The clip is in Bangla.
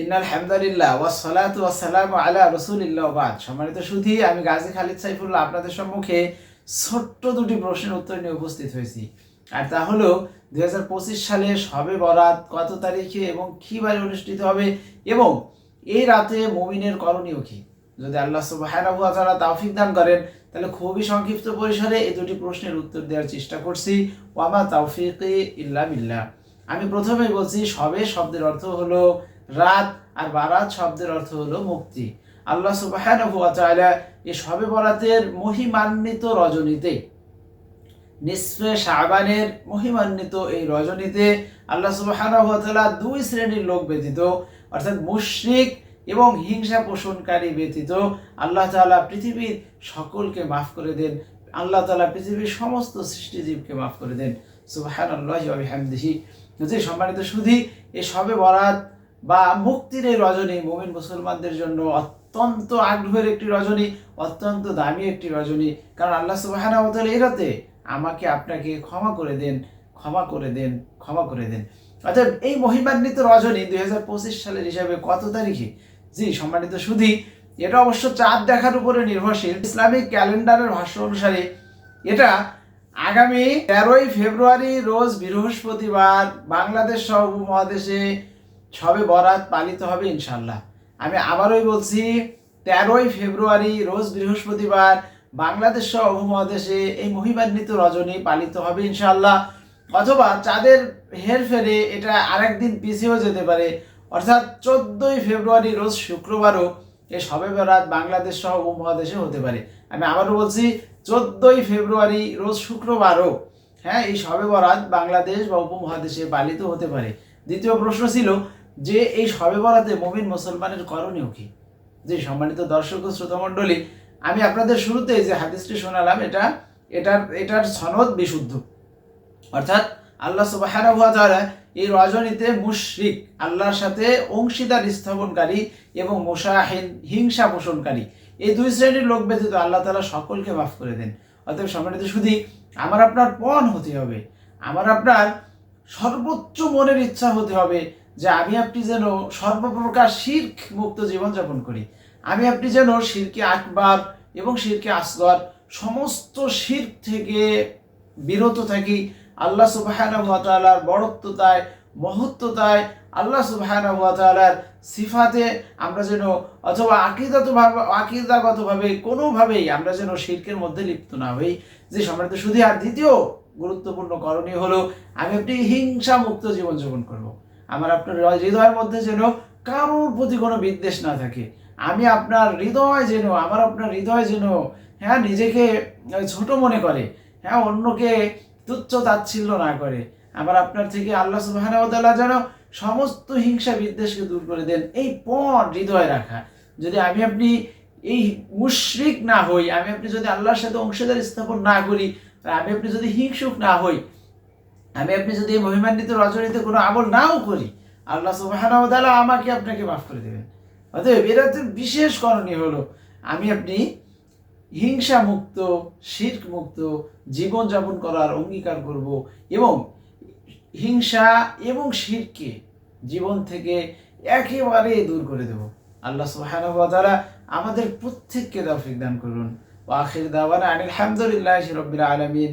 ইন্নাল হামদুলিল্লাহ ওয়াসসালাতু ওয়াসসালামু আলা রাসূলিল্লাহ বাদ। সম্মানিত সুধী, আমি গাজী খালিদ সাইফুল্লাহ আপনাদের সম্মুখে ছোট্ট দুটি প্রশ্নের উত্তর নিয়ে উপস্থিত হয়েছি। আর তা হলো দু হাজার পঁচিশ সালে সবে বরাত কত তারিখে এবং কিবারে অনুষ্ঠিত হবে এবং এই রাতে মুমিনের করণীয় কি? যদি আল্লাহ সুবহানাহু তাআলা তৌফিক দান করেন, তাহলে খুবই সংক্ষিপ্ত পরিসরে এই দুটি প্রশ্নের উত্তর দেওয়ার চেষ্টা করছি। ওয়ামা তাওফিকি ইল্লা বিল্লাহ। আমি প্রথমে বলছি সবে শব্দের অর্থ হলো রাত আর বারাত শব্দের অর্থ হলো মুক্তি। আল্লাহ তাআলা এই সবে বরাতের মহিমান্বিত রজনীতে, নিসফে শাবানের মহিমান্বিত এই রজনীতে আল্লাহ তাআলা দুই শ্রেণির লোক ব্যতীত, অর্থাৎ মুশরিক এবং হিংসা পোষণকারী ব্যতীত, আল্লাহ তাআলা পৃথিবীর সকলকে মাফ করে দেন। আল্লাহ তাআলা পৃথিবীর সমস্ত সৃষ্টিজীবকে মাফ করে দেন। বিহামদিহি। যে সম্মানিত সুধী, এ সবে বরাত বা মুক্তির এই রজনী, মুমিন মুসলমানদের জন্য অত্যন্ত আগ্রহের একটি রজনী, অত্যন্ত দামি একটি রজনী। কারণ আল্লাহ সুবাহানা এই রাতে আমাকে আপনাকে ক্ষমা করে দেন, ক্ষমা করে দেন, ক্ষমা করে দেন। অর্থাৎ এই মহিমান্বিত রজনী দুই হাজার পঁচিশ সালের হিসাবে কত তারিখে? জি, সম্মানিত সুধী, এটা অবশ্য চাঁদ দেখার উপরে নির্ভরশীল। ইসলামিক ক্যালেন্ডারের ভাষ্য অনুসারে এটা আগামী তেরোই ফেব্রুয়ারি, রোজ বৃহস্পতিবার বাংলাদেশ সহ উপমহাদেশে সবে বরাত পালিত হবে ইনশাল্লাহ আমি আবারই বলছি, তেরোই ফেব্রুয়ারি রোজ বৃহস্পতিবার বাংলাদেশ সহ উপমহাদেশে এই মহিমান্বিত রজনী পালিত হবে ইনশাল্লাহ অথবা চাঁদের হেরফেরে এটা আরেকদিন পিছিয়েও যেতে পারে। অর্থাৎ চোদ্দই ফেব্রুয়ারি রোজ শুক্রবারও এ সবে বরাত বাংলাদেশ সহ উপমহাদেশে হতে পারে। আমি আবারও বলছি, চোদ্দই ফেব্রুয়ারি রোজ শুক্রবারও হ্যাঁ এই সবে বরাত বাংলাদেশ বা উপমহাদেশে পালিত হতে পারে। দ্বিতীয় প্রশ্ন ছিল যে এই সবে বরাতে মমিন মুসলমানের করণীয় কি? যে সম্মানিত দর্শক ও শ্রোতামণ্ডলী, আমি আপনাদের শুরুতে যে হাদিসটি শোনালাম, এটা, এটার এটার সনদ বিশুদ্ধ। অর্থাৎ আল্লাহ তাআলা এই রজনীতে মুশরিক, আল্লাহর সাথে অংশীদার স্থাপনকারী এবং মোশাহিন হিংসা পোষণকারী, এই দুই শ্রেণির লোক ব্যতীত আল্লাহ তালা সকলকে মাফ করে দেন। অতএব সম্মানিত শুধু আমার আপনার পণ হতে হবে, আমার আপনার সর্বোচ্চ মনের ইচ্ছা হতে হবে যে আমি আপনি যেন সর্বপ্রকার শির্ক মুক্ত জীবনযাপন করি আমি আপনি যেন শিরকে আকবার এবং শিরকে আসগর সমস্ত শির্ক থেকে বিরত থাকি, আল্লাহ সুবাহানার বড়ত্বতায় মহত্বতায়, আল্লাহ সুবাহানার সিফাতে আমরা যেন অথবা আকিদাতভাবে, আকিদাগতভাবে কোনোভাবেই আমরা যেন শির্কের মধ্যে লিপ্ত না হই যে সম্রাট শুধু আর দ্বিতীয় গুরুত্বপূর্ণ করণীয় হলো, আমি আপনি হিংসা মুক্ত জীবনযাপন করব। আমার আপনার হৃদয়ের মধ্যে যেন কারোর প্রতি কোনো বিদ্বেষ না থাকে। আমি আপনার হৃদয় যেন আমার আপনার হৃদয় যেন হ্যাঁ নিজেকে ছোট মনে করে হ্যাঁ অন্যকে তুচ্ছ তাচ্ছিল্য না করে। আবার আপনার থেকে আল্লাহ সুবাহানতাল্লাহ যেন সমস্ত হিংসা, বিদ্বেষকে দূর করে দেন। এই পণ হৃদয় রাখা। যদি আমি আপনি এই মুশরিক না হই, আমি আপনি যদি আল্লাহর সাথে অংশীদার স্থাপন না করি, আমি আপনি যদি হিংসুক না হই আমি আপনি যদি এই মহিমান্বিত রজনীতে কোনো আমল নাও করি, আল্লাহ সুবাহানতাল্লাহ আমাকে আপনাকে মাফ করে দেবেন। অতএব এরা তো বিশেষ করণীয় হলো, আমি আপনি হিংসা মুক্ত, শির্ক মুক্ত জীবনযাপন করার অঙ্গীকার করব এবং হিংসা এবং শিরকে জীবন থেকে একেবারে দূর করে দেব। আল্লাহ ওয়া আমাদের প্রত্যেককে দাফিক দান করুন। আখির দাওয়ানা আনিল হামদুলিল্লাহি রাব্বিল আলামিন।